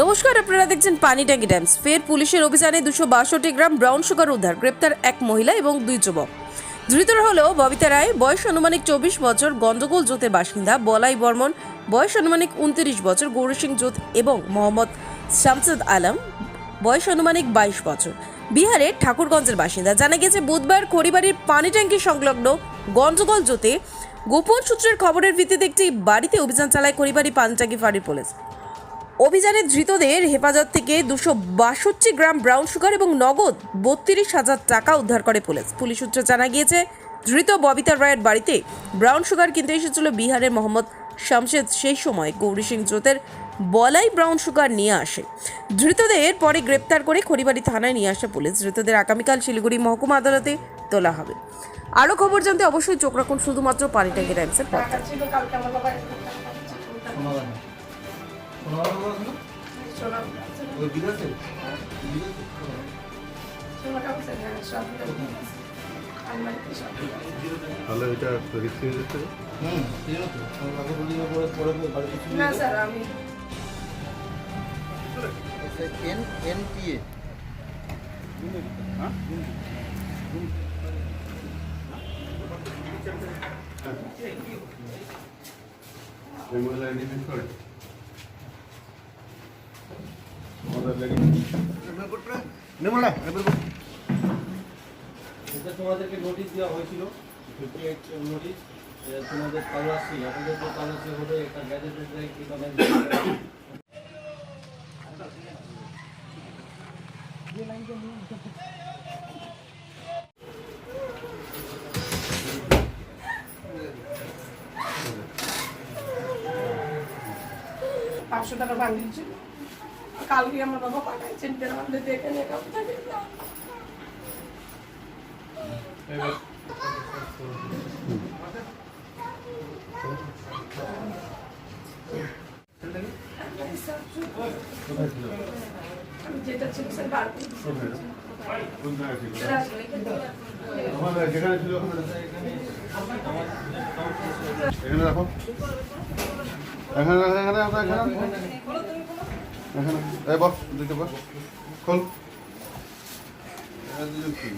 নমস্কার, আপনারা দেখছেন পানি ট্যাঙ্কি টাইমস। ফের পুলিশের অভিযানে দুশো বাষট্টি গ্রাম ব্রাউন সুগার উদ্ধার, গ্রেপ্তার এক মহিলা এবং দুই যুবক। ধৃতরা হল ববিতা রায়, বয়স আনুমানিক চব্বিশ বছর গন্ডগোল জোতের বাসিন্দা বলাই বর্মন, বয়স আনুমানিক উনত্রিশ বছর, গৌরী সিং জোত এবং মোহাম্মদ শামসুদ আলম, বয়স আনুমানিক বাইশ বছর। বিহারের ঠাকুরগঞ্জের বাসিন্দা। জানা গেছে, বুধবার খড়িবাড়ির পানি ট্যাঙ্কি সংলগ্ন গঞ্জগল জোতে গোপন সূত্রের খবরের ভিত্তিতে একটি বাড়িতে অভিযান চালায় খড়িবাড়ি পানিট্যাঙ্কি ফাঁড়ির পুলিশ। অভিযানে ধৃতদের হেফাজত থেকে দুশো বাষট্টি গ্রাম ব্রাউন সুগার এবং নগদ বত্রিশ হাজার টাকা উদ্ধার করে পুলিশ। পুলিশ সূত্রে জানা গিয়েছে ধৃত ববিতা রায়ের বাড়িতে ব্রাউন সুগার কিনতে এসেছিল বিহারের মোহাম্মদ শামশেদ। সেই সময় গৌরী সিং জোতের বলাই ব্রাউন সুগার নিয়ে আসে। ধৃতদের পরে গ্রেপ্তার করে খড়িবাড়ি থানায় নিয়ে আসে পুলিশ। ধৃতদের আগামীকাল শিলিগুড়ি মহকুমা আদালতে তোলা হবে। আরও খবর জানতে অবশ্যই চোখ রাখুন শুধুমাত্র পানি ট্যাঙ্কি টাইমসের পর্দায়। তাহলে এটা হুম আছে আমি আগে বলি না স্যার আমি N N T A memorial identify করে আমাদের লেগে নেমলা এটা তোমাদেরকে নোটিশ দেওয়া হয়েছিল নোটিশ তোমাদের তল্লাশি আপনাদের তো তল্লাশি হবে একটা গ্যাজেটেড পাঁচশো টাকা বান্ডিল ছিল। কালকে আমার বাবা পাঠাইছেন ফের আমাদের দেখে কাউকে থাকে এখানে রাখো। এখানে রাখো, এখানে এখানে। এখানে এই বস খোল। কি?